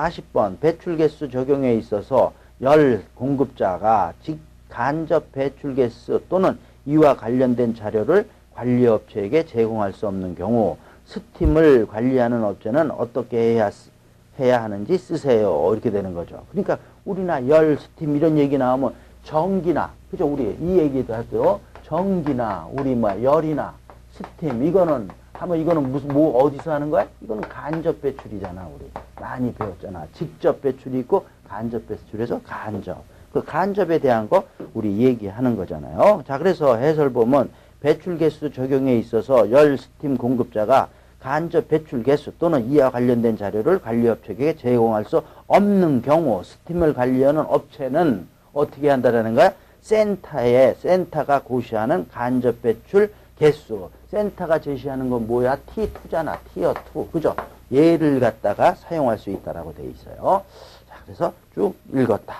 40번 배출 개수 적용에 있어서 열 공급자가 직 간접 배출 개수 또는 이와 관련된 자료를 관리업체에게 제공할 수 없는 경우 스팀을 관리하는 업체는 어떻게 해야 쓰- 해야 하는지 쓰세요. 이렇게 되는 거죠. 그러니까 우리나 열, 스팀 이런 얘기 나오면 전기나 그죠? 우리 이 얘기도 했어요. 전기나 우리 뭐 열이나 스팀 이거는 하면 이거는 무슨 뭐 어디서 하는 거야? 이거는 간접 배출이잖아 우리 많이 배웠잖아. 직접 배출이 있고 간접 배출에서 간접 그 간접에 대한 거 우리 얘기하는 거잖아요. 자 그래서 해설 보면 배출 개수 적용에 있어서 열 스팀 공급자가 간접 배출 개수 또는 이와 관련된 자료를 관리업체에게 제공할 수 없는 경우 스팀을 관리하는 업체는 어떻게 한다라는 거야? 센터에 센터가 고시하는 간접 배출 개수. 센터가 제시하는 건 뭐야? T2잖아. 티어 2. 그죠? 얘를 갖다가 사용할 수 있다라고 돼 있어요. 자, 그래서 쭉 읽었다.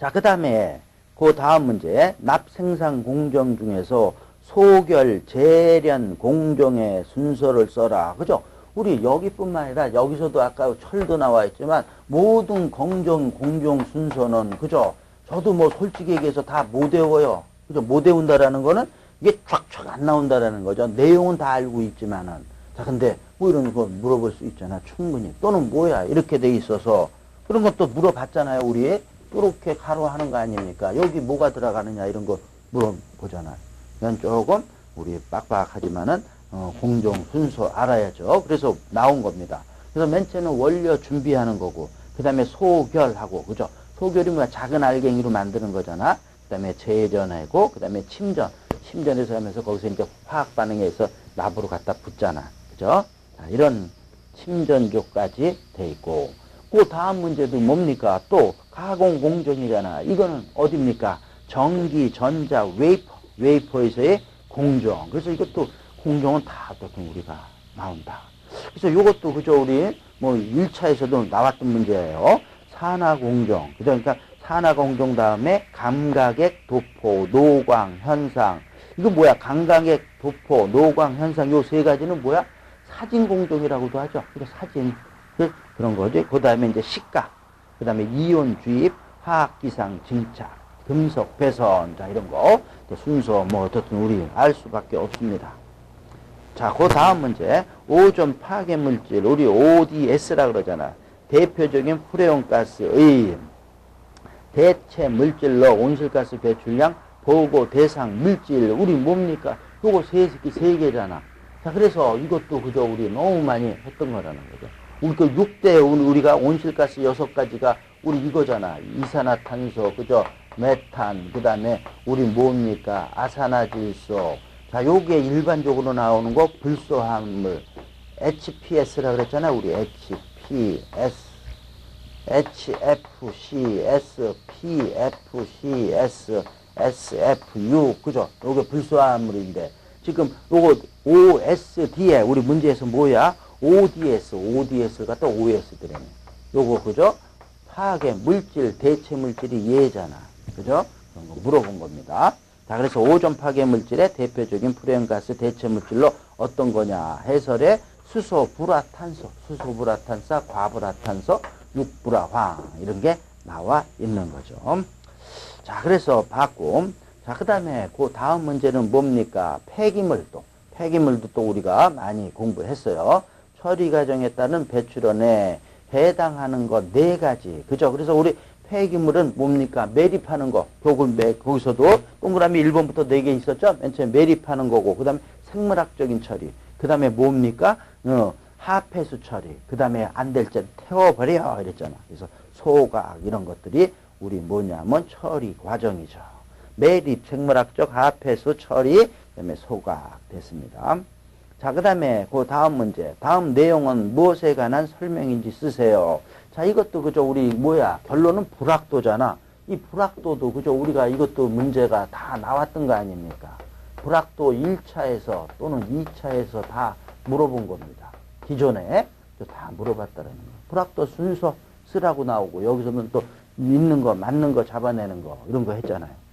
자, 그 다음에 그 다음 문제 납 생산 공정 중에서 소결, 재련, 공정의 순서를 써라. 그죠? 우리 여기뿐만 아니라 여기서도 아까 철도 나와 있지만 모든 공정, 공정 순서는 그죠? 저도 뭐 솔직히 얘기해서 다 못 외워요. 그죠? 못 외운다라는 거는 이게 쫙쫙 안 나온다라는 거죠. 내용은 다 알고 있지만은. 자, 근데 뭐 이런 거 물어볼 수 있잖아. 충분히. 또는 뭐야. 이렇게 돼 있어서 그런 것도 물어봤잖아요. 우리. 이렇게 가로 하는 거 아닙니까? 여기 뭐가 들어가느냐 이런 거 물어보잖아요. 이건 조금 우리 빡빡하지만은 어, 공정 순서 알아야죠. 그래서 나온 겁니다. 그래서 맨 처음에 원료 준비하는 거고, 그 다음에 소결하고, 그죠? 소결이 뭐야? 작은 알갱이로 만드는 거잖아. 그 다음에 재련하고, 그 다음에 침전. 침전해서 하면서 거기서 이제 화학 반응해서 납으로 갖다 붓잖아. 그죠? 자, 이런 침전조까지 돼 있고, 그 다음 문제도 뭡니까? 또 가공 공정이잖아. 이거는 어딥니까? 전기, 전자, 웨이퍼, 웨이퍼에서의 공정. 그래서 이것도 공정은 다 어떻든 우리가 나온다. 그래서 이것도 그죠 우리 뭐 1차에서도 나왔던 문제예요. 산화 공정. 그죠? 그러니까 산화 공정 다음에 감각액 도포, 노광 현상. 이거 뭐야? 감각액 도포, 노광 현상 요 세 가지는 뭐야? 사진 공정이라고도 하죠. 그죠? 사진. 그, 그런 거죠. 그 다음에 이제 식각. 그 다음에 이온 주입, 화학 기상 증착, 금속 배선. 자, 이런 거. 순서 뭐 어떻든 우리 알 수밖에 없습니다. 자, 그 다음 문제. 오존 파괴 물질. 우리 ODS라 그러잖아. 대표적인 프레온 가스의 대체 물질로 온실가스 배출량 보고 대상 물질. 우리 뭡니까? 요거 세, 개- 세 개잖아. 자, 그래서 이것도 그저 우리 너무 많이 했던 거라는 거죠. 우리 그 6대 우리가 온실가스 여섯 가지가 우리 이거잖아. 이산화탄소, 그죠? 메탄, 그 다음에 우리 뭡니까? 아산화질소. 자, 요게 일반적으로 나오는 거 불소화물. HPS라 그랬잖아. 우리 HPS. HFCS, PFCS, SFU. 그죠? 요게 불소화물인데. 지금 요거 OSD에 우리 문제에서 뭐야? ODS, ODS를 갖다 OS 들었네. 요거 그죠? 화학의 물질, 대체 물질이 얘잖아. 그죠? 그런 거 물어본 겁니다. 자, 그래서 오존 파괴 물질의 대표적인 프레온가스 대체 물질로 어떤 거냐? 해설에 수소, 불화탄소, 수소, 불화탄소, 과불화탄소, 육불화황 이런 게 나와 있는 거죠. 자, 그래서 봤고, 자, 그 다음에 그 다음 문제는 뭡니까? 폐기물도. 폐기물도 또 우리가 많이 공부했어요. 처리 과정에 따른 배출원에 해당하는 것 네 가지. 그죠? 그래서 우리 폐기물은 뭡니까? 매립하는 거. 그걸 매, 거기서도 동그라미 1번부터 네개 있었죠? 맨 처음에 매립하는 거고, 그 다음에 생물학적인 처리. 그 다음에 뭡니까? 어, 하폐수 처리. 그 다음에 안 될 때 태워버려. 이랬잖아. 그래서 소각, 이런 것들이 우리 뭐냐면 처리 과정이죠. 매립, 생물학적 하폐수 처리, 그 다음에 소각 됐습니다. 자, 그 다음에 그 다음 문제. 다음 내용은 무엇에 관한 설명인지 쓰세요. 자, 이것도 그죠. 우리 뭐야. 결론은 불확도잖아. 이 불확도도 그죠. 우리가 이것도 문제가 다 나왔던 거 아닙니까? 불확도 1차에서 또는 2차에서 다 물어본 겁니다. 기존에 다 물어봤다는 거. 불확도 순서 쓰라고 나오고 여기서는 또 있는 거, 맞는 거 잡아내는 거 이런 거 했잖아요.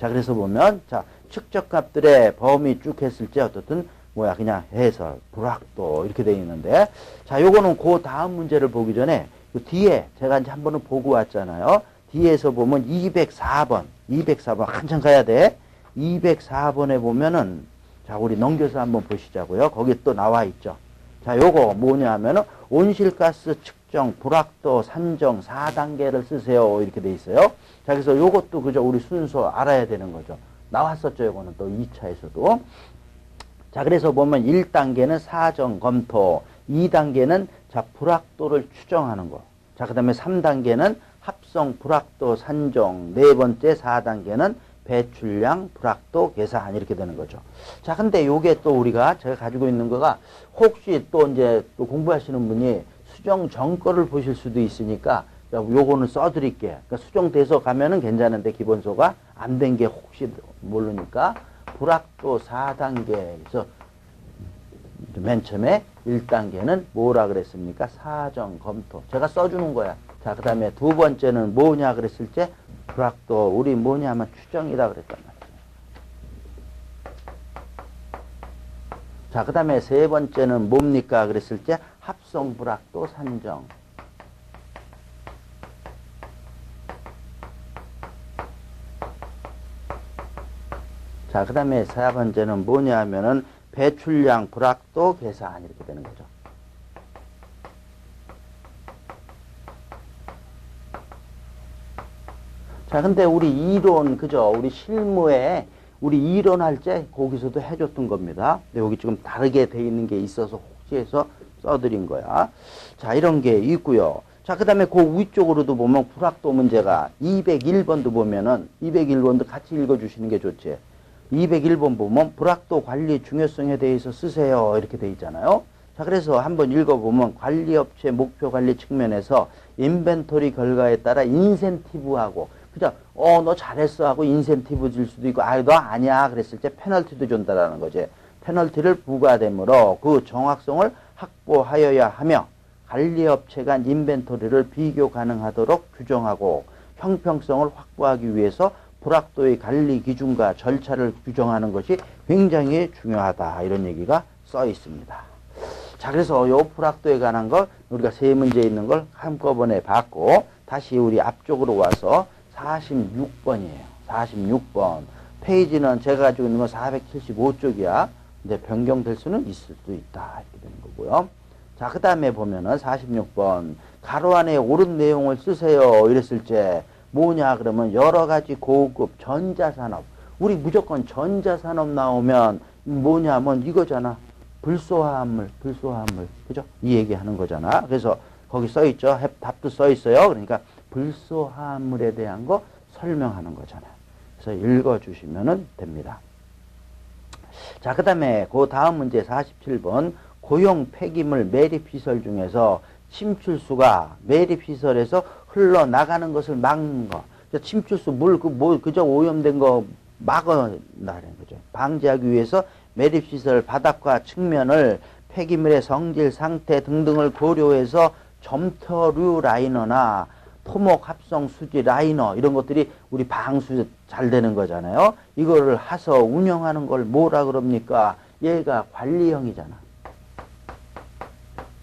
자, 그래서 보면 자, 측정값들의 범위 쭉 했을 때 어떻든 뭐야 그냥 해설, 불확도 이렇게 돼 있는데 자 요거는 그 다음 문제를 보기 전에 그 뒤에 제가 이제 한 번은 보고 왔잖아요. 뒤에서 보면 204번, 204번 한참 가야 돼. 204번에 보면은 자 우리 넘겨서 한번 보시자고요. 거기 또 나와 있죠. 자 요거 뭐냐 하면은 온실가스 측정, 불확도 산정 4단계를 쓰세요. 이렇게 돼 있어요. 자 그래서 요것도 그저 우리 순서 알아야 되는 거죠. 나왔었죠. 요거는 또 2차에서도. 자, 그래서 보면 1단계는 사정 검토, 2단계는 자, 불확도를 추정하는 거. 자, 그 다음에 3단계는 합성 불확도 산정, 네 번째 4단계는 배출량 불확도 계산 이렇게 되는 거죠. 자, 근데 요게 또 우리가 제가 가지고 있는 거가 혹시 또 이제 또 공부하시는 분이 수정 전 거를 보실 수도 있으니까 자, 요거는 써드릴게. 그러니까 수정돼서 가면은 괜찮은데 기본소가 안 된 게 혹시 모르니까 불확도 4단계에서 맨 처음에 1단계는 뭐라 그랬습니까? 사정, 검토. 제가 써주는 거야. 자, 그 다음에 두 번째는 뭐냐 그랬을 때 불확도 우리 뭐냐 하면 추정이다 그랬단 말이에요. 자, 그 다음에 세 번째는 뭡니까 그랬을 때 합성 불확도 산정. 자, 그 다음에 세 번째는 뭐냐 하면은 배출량 불확도 계산 이렇게 되는 거죠. 자, 근데 우리 이론, 그죠? 우리 실무에 우리 이론할 때 거기서도 해줬던 겁니다. 근데 여기 지금 다르게 돼 있는 게 있어서 혹시 해서 써드린 거야. 자, 이런 게 있고요. 자, 그 다음에 그 위쪽으로도 보면 불확도 문제가 201번도 보면은 201번도 같이 읽어주시는 게 좋지. 201번 보면 불확도 관리 중요성에 대해서 쓰세요. 이렇게 돼 있잖아요. 자, 그래서 한번 읽어보면 관리업체 목표 관리 측면에서 인벤토리 결과에 따라 인센티브하고 그죠? 어, 너 잘했어 하고 인센티브 줄 수도 있고, 아, 너 아니야. 그랬을 때 페널티도 준다라는 거지. 페널티를 부과되므로 그 정확성을 확보하여야 하며 관리업체 간 인벤토리를 비교 가능하도록 규정하고 형평성을 확보하기 위해서 불확도의 관리 기준과 절차를 규정하는 것이 굉장히 중요하다. 이런 얘기가 써 있습니다. 자, 그래서 요 불확도에 관한 걸 우리가 세 문제 있는 걸 한꺼번에 봤고, 다시 우리 앞쪽으로 와서 46번이에요. 46번. 페이지는 제가 가지고 있는 건 475쪽이야. 근데 변경될 수는 있을 수 있다. 이렇게 되는 거고요. 자, 그 다음에 보면은 46번. 가로 안에 옳은 내용을 쓰세요. 이랬을 때, 뭐냐 그러면 여러 가지 고급 전자산업 우리 무조건 전자산업 나오면 뭐냐면 이거잖아 불소화합물 불소화합물 그죠 이 얘기하는 거잖아 그래서 거기 써 있죠 답도 써 있어요 그러니까 불소화합물에 대한 거 설명하는 거잖아 그래서 읽어 주시면 됩니다 자 그 다음에 그 다음 문제 47번 고용 폐기물 매립시설 중에서 침출수가 매립시설에서 흘러나가는 것을 막는 거. 침출수, 물, 그, 뭐, 그저 오염된 거 막아나는 거죠. 방지하기 위해서 매립시설 바닥과 측면을 폐기물의 성질, 상태 등등을 고려해서 점터류 라이너나 토목 합성 수지 라이너 이런 것들이 우리 방수 잘 되는 거잖아요. 이거를 하서 운영하는 걸 뭐라 그럽니까? 얘가 관리형이잖아.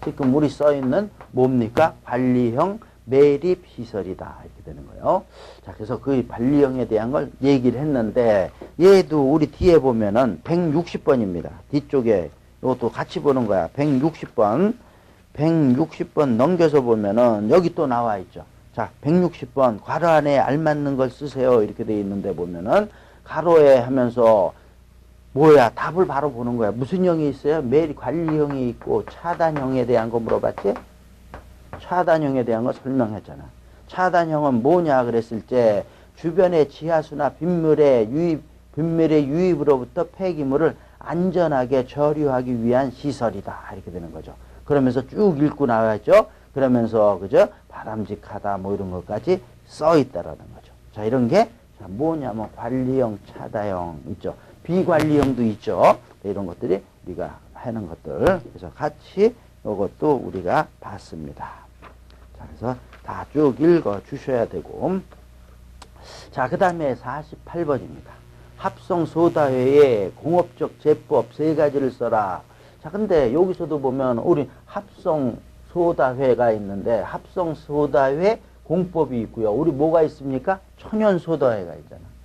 지금 우리 써 있는 뭡니까? 관리형 매립 시설이다. 이렇게 되는 거예요. 자, 그래서 그 관리형에 대한 걸 얘기를 했는데, 얘도 우리 뒤에 보면은 160번입니다. 뒤쪽에 이것도 같이 보는 거야. 160번. 160번 넘겨서 보면은 여기 또 나와 있죠. 자, 160번 괄호 안에 알맞는 걸 쓰세요. 이렇게 돼 있는데 보면은 가로에 하면서 뭐야 답을 바로 보는 거야. 무슨 형이 있어요? 매일 관리형이 있고 차단형에 대한 거 물어봤지? 차단형에 대한 거 설명했잖아. 차단형은 뭐냐 그랬을 때 주변의 지하수나 빗물의 유입, 빗물의 유입으로부터 폐기물을 안전하게 처리하기 위한 시설이다. 이렇게 되는 거죠. 그러면서 쭉 읽고 나왔죠. 그러면서 그죠? 바람직하다 뭐 이런 것까지 써 있다라는 거죠. 자, 이런 게 뭐냐면 관리형, 차단형 있죠. 비관리형도 있죠. 이런 것들이 우리가 하는 것들. 그래서 같이 이것도 우리가 봤습니다. 자, 그래서 다 쭉 읽어 주셔야 되고. 자, 그 다음에 48번입니다. 합성소다회에 공업적 제법 세 가지를 써라. 자, 근데 여기서도 보면 우리 합성 소다회가 있는데 합성 소다회 공법이 있고요. 우리 뭐가 있습니까? 천연 소다회가 있잖아.